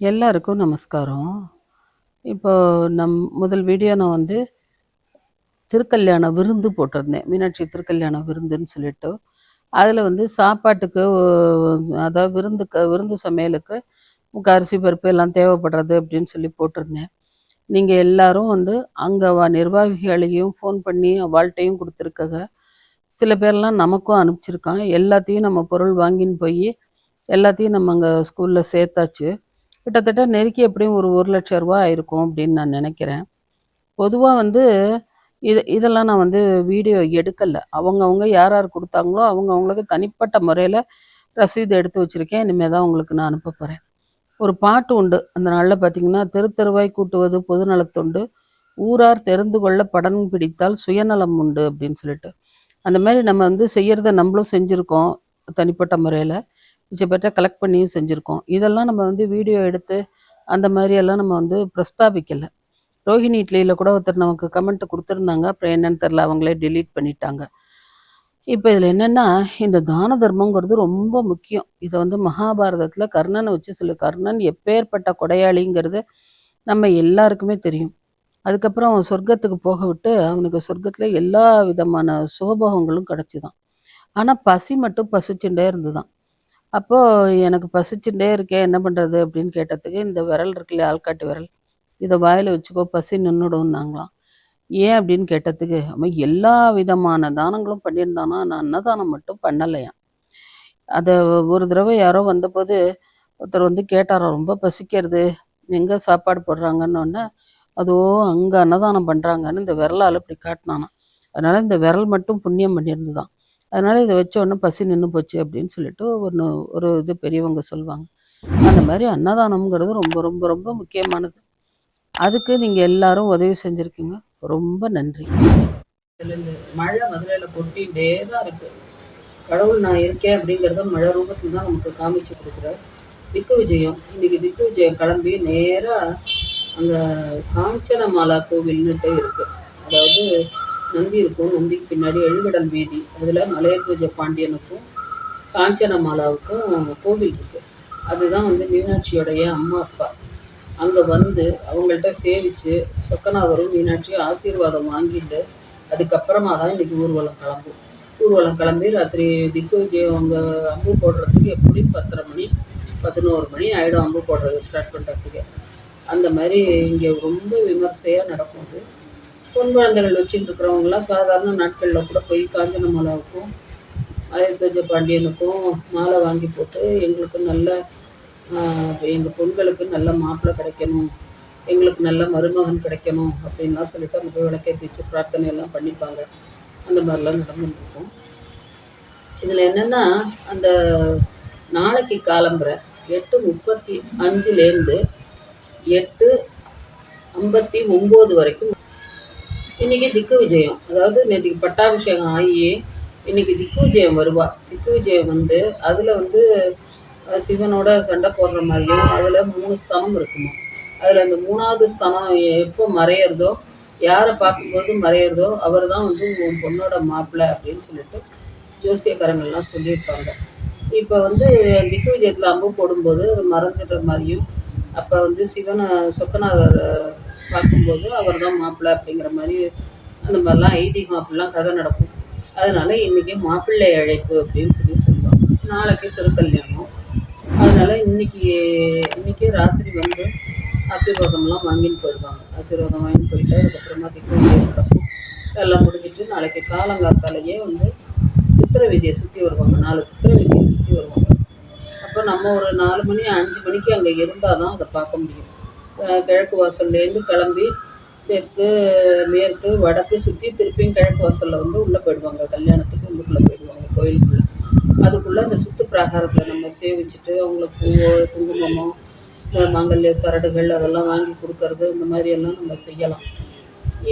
எல்லாருக்கும் நமஸ்காரம். இப்போ நம் முதல் வீடியோ நான் வந்து திருக்கல்யாண விருந்து போட்டிருந்தேன். மீனாட்சி திருக்கல்யாண விருந்துன்னு சொல்லிட்டு. அதில் வந்து சாப்பாட்டுக்கு அதாவது விருந்துக்கு விருந்து சமையலுக்கு முக்க அரிசி, பருப்பு எல்லாம் தேவைப்படுறது அப்படின்னு சொல்லி போட்டிருந்தேன். நீங்கள் எல்லாரும் வந்து அங்கே நிர்வாகிகளையும் ஃபோன் பண்ணி அவாள்ட்டயும் குடுத்துருக்கக. சில பேர்லாம் நமக்கும் அனுப்பிச்சிருக்கான். எல்லாத்தையும் நம்ம பொருள் வாங்கின்னு போய் எல்லாத்தையும் நம்ம அங்கே ஸ்கூலில் சேர்த்தாச்சு. கிட்டத்தட்ட நெருக்கி எப்படியும் ஒரு ஒரு லட்சம் ரூபா ஆயிருக்கும் அப்படின்னு நான் நினைக்கிறேன். பொதுவாக வந்து இது இதெல்லாம் நான் வந்து வீடியோ எடுக்கலை. அவங்கவுங்க யார் யார் கொடுத்தாங்களோ அவங்கவுங்களுக்கு தனிப்பட்ட முறையில் ரசீது எடுத்து வச்சுருக்கேன். இனிமேல் தான் உங்களுக்கு நான் அனுப்ப போகிறேன் ஒரு பாட்டு உண்டு. அந்த நாளில் பார்த்தீங்கன்னா, "தெரு தெருவாய் கூட்டுவது பொதுநலத்தொண்டு, ஊரார் தெரிந்து கொள்ள படம் பிடித்தால் சுயநலம் உண்டு" அப்படின்னு சொல்லிட்டு. அந்த மாதிரி நம்ம வந்து செய்கிறத நம்மளும் செஞ்சுருக்கோம் தனிப்பட்ட முறையில். மிச்ச பேர்ட்ட கலெக்ட் பண்ணியும் செஞ்சுருக்கோம் இதெல்லாம் நம்ம வந்து வீடியோ எடுத்து, அந்த மாதிரியெல்லாம் நம்ம வந்து பிரஸ்தாபிக்கலை ரோஹிணி இட்லியில் கூட ஒருத்தர் நமக்கு கமெண்ட் கொடுத்துருந்தாங்க அப்புறம் என்னன்னு தெரில அவங்களே டெலீட் பண்ணிட்டாங்க. இப்போ இதில் என்னென்னா இந்த தான தர்மங்கிறது ரொம்ப முக்கியம். இதை வந்து மகாபாரதத்தில் கர்ணனை வச்சு சொல்லு கர்ணன் எப்பேர்ப்பட்ட கொடையாளிங்கிறது நம்ம எல்லாருக்குமே தெரியும். அதுக்கப்புறம் அவன் சொர்க்கத்துக்கு போக விட்டு, அவனுக்கு சொர்க்கத்தில் எல்லா விதமான சுகபோகங்களும் கிடச்சிதான் ஆனால் பசி மட்டும் பசிச்சுட்டே இருந்துதான் அப்போ "எனக்கு பசிச்சுட்டே இருக்கே என்ன பண்ணுறது அப்படின்னு கேட்டதுக்கு, "இந்த விரல் இருக்குல்ல ஆள்காட்டு விரல். இதை வாயில் வச்சுக்கோ பசி நின்றுடும்னாங்களாம் ஏன் அப்படின்னு கேட்டதுக்கு, அவன் எல்லா விதமான தானங்களும் பண்ணியிருந்தானா, நான் அன்னதானம் மட்டும் பண்ணலையாம். அதை ஒரு தடவை யாரோ வந்தபோது, ஒருத்தர் வந்து கேட்டாரோ "ரொம்ப பசிக்கிறது. எங்கே சாப்பாடு போடுறாங்கன்னு அதோ அங்கே அன்னதானம் பண்ணுறாங்கன்னு இந்த விரலால் இப்படி காட்டினானா அதனால் இந்த விரல் மட்டும் புண்ணியம் பண்ணியிருந்துதான் அதனால இதை வச்ச உடனே பசி நின்று போச்சு அப்படின்னு சொல்லிட்டு ஒன்று ஒரு இது பெரியவங்க சொல்லுவாங்க அந்த மாதிரி அன்னதானம்ங்கிறது ரொம்ப ரொம்ப ரொம்ப முக்கியமானது. அதுக்கு நீங்கள் எல்லாரும் உதவி செஞ்சிருக்கீங்க. ரொம்ப நன்றி. இந்த மழை மதுரையில் கொட்டிட்டே தான் இருக்குது கடவுள் நான் இருக்கேன் அப்படிங்கிறத மழை ரூபத்தில் தான் நமக்கு காமிச்சு குடுக்குறார். திக்கு விஜயம். இன்னைக்கு திக்கு விஜயம் கிளம்பி நேராக அங்கே காஞ்சனமாலா கோவில்னுட்டு இருக்குது அதாவது நந்தி இருக்கும். நந்திக்கு பின்னாடி எழுகடல் வீதி. அதில் மலையத்வஜ பாண்டியனுக்கும், காஞ்சனமாலாவுக்கும் கோவில் இருக்குது அதுதான் வந்து மீனாட்சியோடைய அம்மா, அப்பா. அங்கே வந்து அவங்கள்ட்ட சேவித்து சொக்கநாதரும் மீனாட்சியும் ஆசீர்வாதம் வாங்கிட்டு, அதுக்கப்புறமா தான் இன்றைக்கி ஊர்வலம் கிளம்பும். ஊர்வலம் கிளம்பி ராத்திரி திக்கு விஜயம் அங்க அம்பு போடுறதுக்கு எப்படியும் பத்தரை மணி, 11 மணி ஆகிடும் அம்பு போடுறது ஸ்டார்ட் பண்ணுறதுக்கு அந்த மாதிரி இங்கே ரொம்ப விமர்சையாக நடக்கும் அது. பொன் குழந்தைகள் வச்சுட்டு இருக்கிறவங்களாம் சாதாரண நாட்களில் கூட போய் காஞ்சன மாலாவுக்கும் மலையத்வஜ பாண்டியனுக்கும் மாலை வாங்கி போட்டு, எங்களுக்கு நல்ல எங்கள் பொண்களுக்கு நல்ல மாப்பிள்ளை கிடைக்கணும், எங்களுக்கு நல்ல மருமகன் கிடைக்கணும் அப்படின்லாம் சொல்லிட்டு அங்கே போய் விளக்கே வச்சு பிரார்த்தனை எல்லாம் பண்ணிப்பாங்க. அந்த மாதிரிலாம் நடந்துருக்கும் இதில் என்னென்னா அந்த நாளைக்கு காலம்புரை எட்டு முப்பத்தி அஞ்சுலேருந்து எட்டு ஐம்பத்தி ஒம்பது வரைக்கும் இன்னைக்கு திக்கு விஜயம். அதாவது நேற்றுக்கு பட்டாபிஷேகம் ஆகி இன்னைக்கு திக்கு விஜயம் வருவா. திக்கு விஜயம் வந்து அதில் வந்து சிவனோட சண்டை போடுற மாதிரியும் அதில் மூணு ஸ்தலம் இருக்குமா அதில் அந்த மூணாவது ஸ்தலம் எப்போ மறையிறதோ யாரை பார்க்கும்போது மறையறதோ, அவர் தான் வந்து உன் பொண்ணோட மாப்பிள்ளை அப்படின்னு சொல்லிட்டு ஜோசியக்காரங்கள்லாம் சொல்லியிருப்பாங்க. இப்போ வந்து திக்கு விஜயத்தில் அம்பு போடும்போது அது மறைஞ்சிடுற மாதிரியும் அப்போ வந்து சிவன சொக்கநாதர் பார்க்கும்போது அவர் தான் மாப்பிள்ளை அப்படிங்கிற மாதிரி அந்த மாதிரிலாம் ஐதீகம் அப்படிலாம் கதை நடக்கும். அதனால இன்னைக்கு மாப்பிள்ளை அழைப்பு அப்படின்னு சொல்லி சொல்லுவாங்க. நாளைக்கு திருக்கல்யாணம். அதனால இன்னைக்கு இன்னைக்கே ராத்திரி வந்து ஆசீர்வாதம்லாம் வாங்கின்னு போயிடுவாங்க. ஆசீர்வாதம் வாங்கின்னு போயிட்டு, அதுக்கப்புறமா திக்கு நடக்கும். எல்லாம் முடிஞ்சிட்டு நாளைக்கு காலங்காத்தாலேயே வந்து சித்திரை விதியை சுற்றி வருவாங்க. நாலு சித்திரை விதியை சுற்றி வருவாங்க. அப்போ நம்ம ஒரு நாலு மணி, அஞ்சு மணிக்கு அங்கே இருந்தால் தான் அதை பார்க்க முடியும். கிழக்கு வாசல்லேருந்து கிளம்பி தெற்கு, மேற்கு, வடக்கு சுற்றி திருப்பியும் கிழக்கு வாசலில் வந்து உள்ளே போயிடுவாங்க. கல்யாணத்துக்கு உள்ளுக்குள்ளே போயிடுவாங்க கோயிலுக்குள்ளே அதுக்குள்ளே அந்த சுத்து பிராகாரத்தை நம்ம சேவிச்சுட்டு, அவங்களுக்கு குங்குமமோ, இந்த மாங்கல்ய சரடுகள் அதெல்லாம் வாங்கி கொடுக்கறது இந்த மாதிரியெல்லாம் நம்ம செய்யலாம்.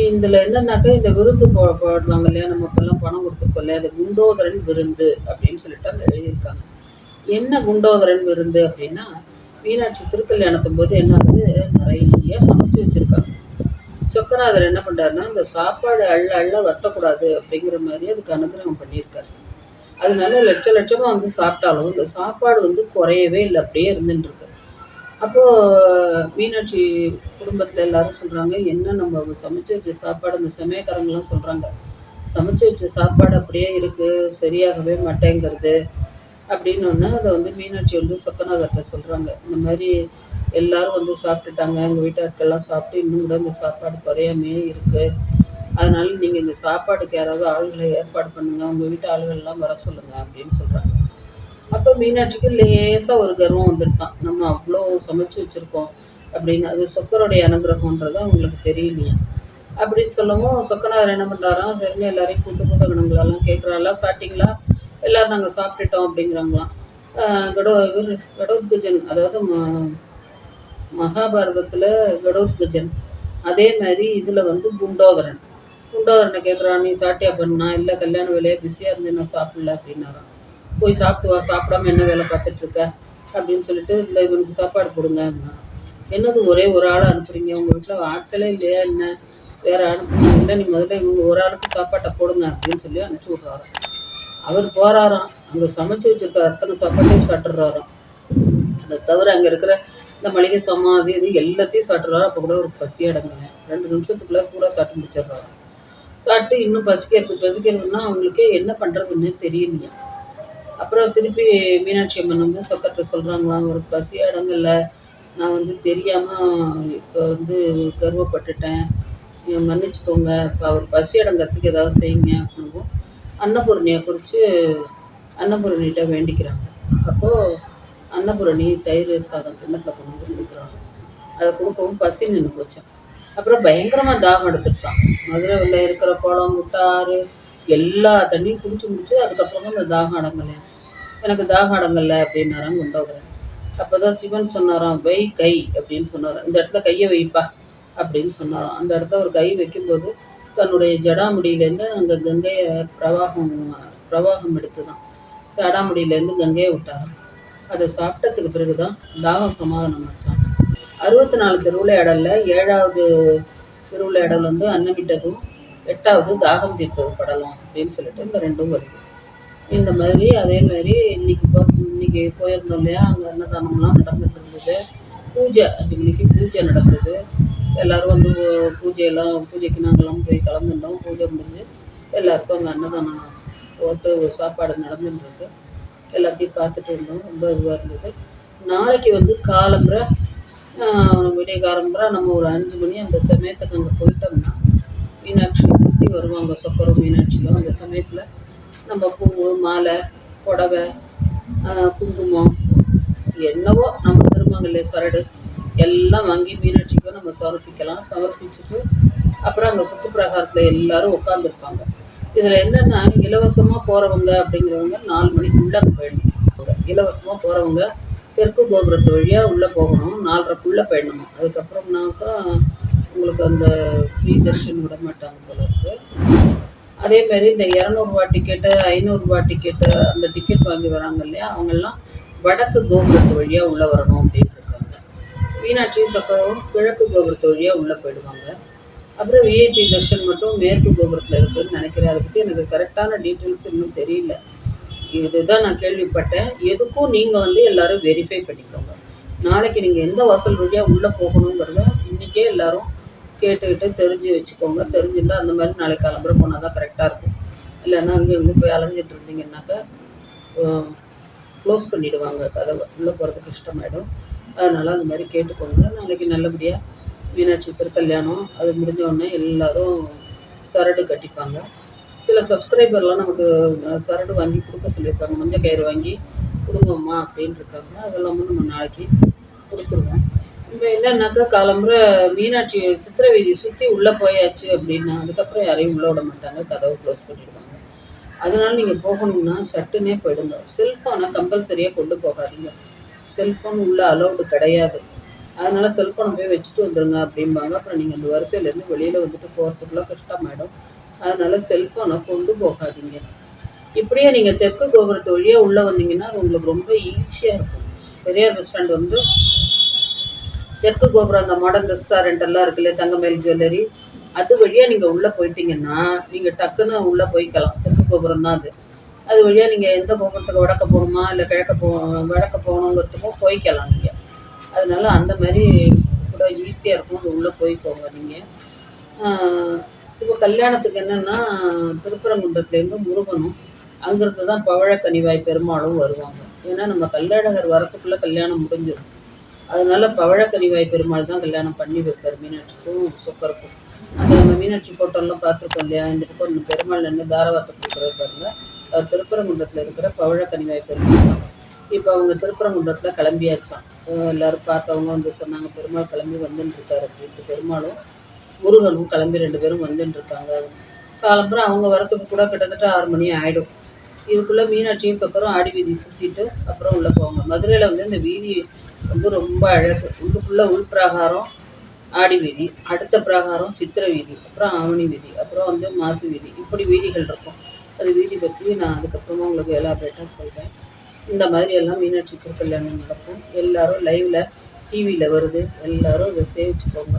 இதில் என்னன்னாக்கா, இந்த விருந்து போ போடுறாங்க இல்லையா, நம்ம இப்போல்லாம் பணம் கொடுத்துருக்கோம் இல்லையா, அது குண்டோதரன் விருந்து அப்படின்னு சொல்லிட்டு அங்கே எழுதியிருக்காங்க. என்ன குண்டோதரன் விருந்து அப்படின்னா, மீனாட்சி திருக்கல்யாணத்தும்போது என்ன ஆகுது, நிறைய சமைச்சு வச்சிருக்காங்க. சொக்கநாதர் என்ன பண்ணுறாருன்னா இந்த சாப்பாடு அள்ள அள்ள வத்தக்கூடாது அப்படிங்கிற மாதிரி அதுக்கு அனுகிரகம் பண்ணியிருக்காரு. அதனால லட்ச லட்சமாக வந்து சாப்பிட்டாலும், இந்த சாப்பாடு வந்து குறையவே இல்லை அப்படியே இருந்துட்டுருக்கு அப்போது மீனாட்சி குடும்பத்தில் எல்லாரும் சொல்கிறாங்க என்ன நம்ம சமைச்சு வச்ச சாப்பாடு அந்த சமயக்காரங்களாம் சொல்கிறாங்க சமைச்சு வச்ச சாப்பாடு அப்படியே இருக்குது சரியாகவே மாட்டேங்கிறது அப்படின்னு ஒன்று அதை வந்து மீனாட்சி வந்து சொக்கநாதர்கிட்ட சொல்கிறாங்க இந்த மாதிரி எல்லாரும் வந்து சாப்பிட்டுட்டாங்க எங்கள் வீட்டாட்கள்லாம் சாப்பிட்டு இன்னும் கூட இந்த சாப்பாடு குறையாமே இருக்குது அதனால நீங்கள் இந்த சாப்பாடுக்கு யாராவது ஆளுகளை ஏற்பாடு பண்ணுங்கள் உங்கள் வீட்டு ஆளுகள்லாம் வர சொல்லுங்கள் அப்படின்னு சொல்கிறாங்க அப்போ மீனாட்சிக்கு லேசாக ஒரு கர்வம் வந்துருக்கான் நம்ம அவ்வளோ சமைச்சு வச்சுருக்கோம் அப்படின்னு அது சொக்கருடைய அனுகிரகம்ன்றது அவங்களுக்கு தெரியலையா. அப்படின்னு சொல்லவும் சொக்கநாதர் என்ன பண்ணுறாராம் சரிங்க எல்லாரையும் கூட்டு புதகணங்களெல்லாம் கேட்குறாங்களா சாட்டிங்களா எல்லோரும் நாங்கள் சாப்பிட்டுட்டோம் அப்படிங்கிறாங்களாம். கடோ இவர் கடோத்கஜன் அதாவது மகாபாரதத்தில் கடோத்கஜன். அதே மாதிரி இதில் வந்து குண்டோதரன். குண்டோதரனை கேட்குறான் நீ சாட்டியா பண்ணா? இல்லை கல்யாண வேலையாக பிஸியாக இருந்து நான் சாப்பிடல அப்படின்னாரான் போய் சாப்பிட்டு வா சாப்பிடாம என்ன வேலை பார்த்துட்ருக்க? அப்படின்னு சொல்லிட்டு இல்லை இவனுக்கு சாப்பாடு கொடுங்க என்னது ஒரே ஒரு ஆளை அனுப்புறீங்க? உங்கள் வீட்டில் ஆட்களே இல்லையா? என்ன? வேறு அனுப்புறீங்க இல்லை நீ முதல்ல இவங்க ஒரு ஆளுக்கு சாப்பாட்டை போடுங்க அப்படின்னு சொல்லி அனுப்பிச்சி விட்றாரு அவர் போறாராம். அங்கே சமைச்சு வச்சிருக்க அத்தனை சாப்பாட்டையும் சாப்பிட்றாராம். அதை தவிர அங்கே இருக்கிற இந்த மளிகை சாமான் அது இது எல்லாத்தையும் சாப்பிட்றாரு. அப்போ கூட ஒரு பசி அடங்குங்க ரெண்டு நிமிஷத்துக்குள்ளே பூரா சாப்பிட்டு முடிச்சிடுறாரு. சாப்பிட்டு இன்னும் பசிக்கிறது பசிக்கிறதுனா அவங்களுக்கே என்ன பண்ணுறதுன்னு தெரியலையா அப்புறம் திருப்பி மீனாட்சி அம்மன் வந்து சொக்கத்தை சொல்கிறாங்களாம் ஒரு பசி அடங்கல. நான் வந்து தெரியாமல் இப்போ வந்து கர்வப்பட்டுட்டேன். மன்னிச்சுக்கோங்க. இப்போ அவர் பசி அடங்கிறதுக்கு ஏதாவது செய்யுங்க. அப்படின்னு அன்னபூரணியை குறித்து அன்னபூரணிகிட்ட வேண்டிக்கிறாங்க. அப்போது அன்னபூரணி தயிர் சாதம் கிண்ணத்தில் கொண்டு வந்து கொடுக்குறாங்க அதை கொடுக்கவும் பசி நின்று போச்சு. அப்புறம் பயங்கரமாக தாகம் எடுத்துருக்கான். மதுரையில் இருக்கிற குளம் முட்டாறு எல்லா தண்ணியும் குடிச்சு முடிச்சு அதுக்கப்புறமா அந்த தாகம் அடங்கலை எனக்கு தாகம் அடங்கலை அப்படின்னாராம் குண்டோகரன் அப்போ தான் சிவன் சொன்னாராம் வை கை அப்படின்னு சொன்னாராம். இந்த இடத்துல கையை வைப்பா அப்படின்னு சொன்னாராம். அந்த இடத்துல ஒரு கை வைக்கும்போது தன்னுடைய ஜடாமுடியிலேருந்து அந்த கங்கையை பிரவாகம் பிரவாகம் எடுத்து தான் ஜடாமுடியிலேருந்து கங்கையை விட்டாராம். அதை சாப்பிட்டதுக்கு பிறகு தான் தாகம் சமாதானம் வச்சான் அறுபத்தி நாலு திருவிளையாடலில் ஏழாவது திருவிளையாடல் வந்து அன்னமிட்டதும் எட்டாவது தாகம் தீர்த்தது படலாம் அப்படின்னு சொல்லிட்டு இந்த ரெண்டும் வருது. இந்த மாதிரி அதே மாதிரி இன்னைக்கு போ இன்னைக்கு போயிருந்தோம் இல்லையா? அங்கே அன்னதானம்லாம் நடந்துட்டு இருந்தது. பூஜை அஞ்சு மணிக்கு பூஜை நடந்தது. எல்லோரும் வந்து பூஜையெல்லாம் பூஜைக்கு நாங்கள்லாம் போய் கலந்துருந்தோம். பூஜை முடிஞ்சு எல்லாருக்கும் அங்கே அன்னதானம் போட்டு சாப்பாடு நடந்துருக்கு எல்லாத்தையும் பார்த்துட்டு இருந்தோம். ரொம்ப இதுவாக இருந்தது. நாளைக்கு வந்து காலம்புரை விடிய காலம்புரை நம்ம ஒரு அஞ்சு மணி அந்த சமயத்துக்கு அங்கே போயிட்டோம்னா மீனாட்சியை சுற்றி வருவாங்க. சொக்கரம் மீனாட்சியும் அந்த சமயத்தில் நம்ம பூ மாலை புடவை குங்குமம் என்னவோ நம்ம திருமங்கல்ல சரடு எல்லாம் வாங்கி மீனாட்சிக்கும் நம்ம சமர்ப்பிக்கலாம் சமர்ப்பிச்சுட்டு அப்புறம் அங்கே சுற்று பிரகாரத்தில் எல்லாரும் உட்காந்துருப்பாங்க இதில் என்னென்னா இலவசமாக போகிறவங்க அப்படிங்கிறவங்க நாலு மணிக்குள்ளே போயிடணும். இலவசமாக போகிறவங்க தெற்கு கோபுரத்து வழியாக உள்ளே போகணும் நாலரைக்குள்ளே போயிடணும்? அதுக்கப்புறம்னாக்கா உங்களுக்கு அந்த ஃப்ரீ தர்ஷன் விட மாட்டாங்க போல இருக்கு. அதே மாதிரி இந்த இரநூறுவா டிக்கெட்டு ஐநூறுரூவா டிக்கெட்டு அந்த டிக்கெட் வாங்கி வராங்க இல்லையா? அவங்கெல்லாம் வடக்கு கோபுரத்து வழியாக உள்ளே வரணும் அப்படின்னு மீனாட்சி சக்கரவும் கிழக்கு கோபுரத்து வழியாக உள்ளே போயிடுவாங்க. அப்புறம் விஐபி தர்ஷன் மட்டும் மேற்கு கோபுரத்தில் இருக்குதுன்னு நினைக்கிறேன். அதை பற்றி எனக்கு கரெக்டான டீட்டெயில்ஸ் இன்னும் தெரியல. இதுதான் நான் கேள்விப்பட்டேன். எதுக்கும் நீங்கள் வந்து எல்லோரும் வெரிஃபை பண்ணிக்கோங்க. நாளைக்கு நீங்கள் எந்த வாசல் வழியாக உள்ளே போகணுங்கிறத இன்றைக்கே எல்லோரும் கேட்டுக்கிட்டு தெரிஞ்சு வச்சுக்கோங்க. தெரிஞ்சுட்டு அந்த மாதிரி நாளைக்கு கிளம்புற போனால் தான் கரெக்டாக இருக்கும். இல்லைன்னா அங்கே இங்கே போய் அலைஞ்சிட்டு இருந்தீங்கன்னாக்கா க்ளோஸ் பண்ணிவிடுவாங்க கதவை. உள்ளே போகிறதுக்கு கஷ்டமாயிடும். அதனால் அந்த மாதிரி கேட்டுக்கோங்க. நாளைக்கு நல்லபடியாக மீனாட்சி திருக்கல்யாணம் அது முடிஞ்ச உடனே எல்லோரும் சரடு கட்டிப்பாங்க. சில சப்ஸ்கிரைபர்லாம் நமக்கு சரடு வாங்கி கொடுக்க சொல்லியிருக்காங்க. மஞ்சள் கயிறு வாங்கி கொடுங்கம்மா அப்படின்னு இருக்காங்க அதெல்லாம் நம்ம நாளைக்கு கொடுத்துருவோம். இப்போ என்னன்னாக்கா காலம்புரை மீனாட்சி சித்திரை வீதி சுற்றி உள்ளே போயாச்சு அப்படின்னா அதுக்கப்புறம் யாரையும் உள்ளே விட மாட்டாங்க. கதவை க்ளோஸ் பண்ணிடுவாங்க. அதனால் நீங்கள் போகணும்னா சட்டுனே போயிடுங்க. செல்ஃபோனை கம்பல்சரியாக கொண்டு போகாதீங்க. செல்ஃபோன் உள்ளே அலௌடு கிடையாது. அதனால் செல்ஃபோனை போய் வச்சுட்டு வந்துடுங்க அப்படிம்பாங்க. அப்புறம் நீங்கள் அந்த வரிசையிலேருந்து வெளியில் வந்துட்டு போகிறதுக்குள்ள கஷ்டமாயிடும் அதனால் செல்ஃபோனை கொண்டு போகாதீங்க. இப்படியே நீங்கள் தெற்கு கோபுரத்து வழியாக உள்ளே வந்தீங்கன்னா அது உங்களுக்கு ரொம்ப ஈஸியாக இருக்கும். பெரியார் ரெஸ்டாரண்ட் வந்து தெற்கு கோபுரம் அந்த மாடர்ன் ரெஸ்டாரண்ட் எல்லாம் இருக்குல்ல தங்கமேல் ஜுவல்லரி அது வழியாக நீங்கள் உள்ளே போயிட்டீங்கன்னா நீங்கள் டக்குன்னு உள்ளே போய்க்கலாம். தெற்கு கோபுரம் தான் அது. அது வழியாக நீங்கள் எந்த கோபுரத்துக்கு வடக்க போகணுமா இல்லை கிழக்க போ வடக்க போகணுங்கிறதுக்கும் போய்க்கலாம் நீங்கள் அதனால அந்த மாதிரி கூட ஈஸியாக இருக்கும். அது உள்ளே போய்க்கோங்க நீங்கள் இப்போ கல்யாணத்துக்கு என்னென்னா திருப்பரங்குன்றத்துலேருந்து முருகனும் அங்கேருந்து தான் பவழக்கனிவாய் பெருமாளும் வருவாங்க. ஏன்னா நம்ம கல்யாணகர் வரத்துக்குள்ளே கல்யாணம் முடிஞ்சிடும். அதனால பவழக்கனிவாய் பெருமாள் தான் கல்யாணம் பண்ணி வைப்பார் மீனாட்சிக்கும் சொக்கருக்கும். அந்த நம்ம மீனாட்சி ஃபோட்டோலாம் பார்த்துருக்கோம் இல்லையா? இந்த பக்கம் பெருமாள் நின்று தாரவாத்தை கொடுக்குறது பாருங்கள் திருப்பரங்குன்றத்தில் இருக்கிற பவழக்கனிவாய் பெருமாள் இப்போ அவங்க திருப்பரங்குன்றத்தில் கிளம்பியாச்சான் எல்லாரும் பார்த்தவங்க வந்து சொன்னாங்க பெருமாள் கிளம்பி வந்துட்டுருக்காரு அப்படின்ட்டு. பெருமாளும் முருகனும் கிளம்பி ரெண்டு பேரும் வந்துட்டுருக்காங்க காலம்புறம் அவங்க வரத்துக்கு கூட கிட்டத்தட்ட ஆறு மணி ஆகிடும் இதுக்குள்ளே மீனாட்சியும் சொக்கரும் ஆடி வீதி சுற்றிட்டு அப்புறம் உள்ளே போவாங்க. மதுரையில் வந்து இந்த வீதி வந்து ரொம்ப அழகு. உள்ளுக்குள்ளே உள் பிரகாரம் ஆடி வீதி அடுத்த பிரகாரம் சித்திர வீதி அப்புறம் ஆவணி வீதி அப்புறம் வந்து மாசு வீதி. இப்படி வீதிகள் இருக்கும். அது வீதி பற்றி நான் அதுக்கப்புறமா உங்களுக்கு எலாபரேட்டாக சொல்கிறேன் இந்த மாதிரி எல்லாம் மீனாட்சி திருக்கல்யாணம் நடக்கும். எல்லாரும் லைவில் டிவியில் வருது. எல்லாரும் இதை சேவிச்சுக்கோங்க.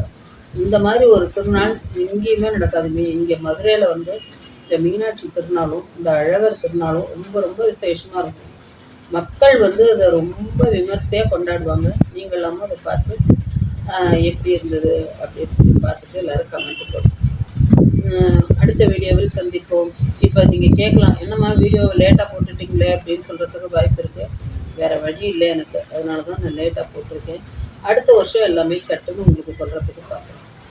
இந்த மாதிரி ஒரு திருநாள் எங்கேயுமே நடக்காது மீ இங்கே மதுரையில் வந்து இந்த மீனாட்சி திருநாளும் இந்த அழகர் திருநாளும் ரொம்ப ரொம்ப விசேஷமாக இருக்கும். மக்கள் வந்து அதை ரொம்ப விமர்சையாக கொண்டாடுவாங்க. நீங்களாமல் அதை பார்த்து எப்படி இருந்தது? அப்படின்னு சொல்லி பார்த்துட்டு எல்லாரும் கமெண்ட் போடுவோம் அடுத்த வீடியோவில் சந்திப்போம். இப்போ நீங்கள் கேட்கலாம் என்னம்மா வீடியோவை லேட்டாக போட்டுட்டீங்களே அப்படின்னு சொல்கிறதுக்கு வாய்ப்பு இருக்குது வேறு வழி இல்லை எனக்கு. அதனால தான் நான் லேட்டாக போட்டிருக்கேன். அடுத்த வருஷம் எல்லாமே சட்டுன்னு உங்களுக்கு சொல்கிறதுக்கு பார்க்குறேன்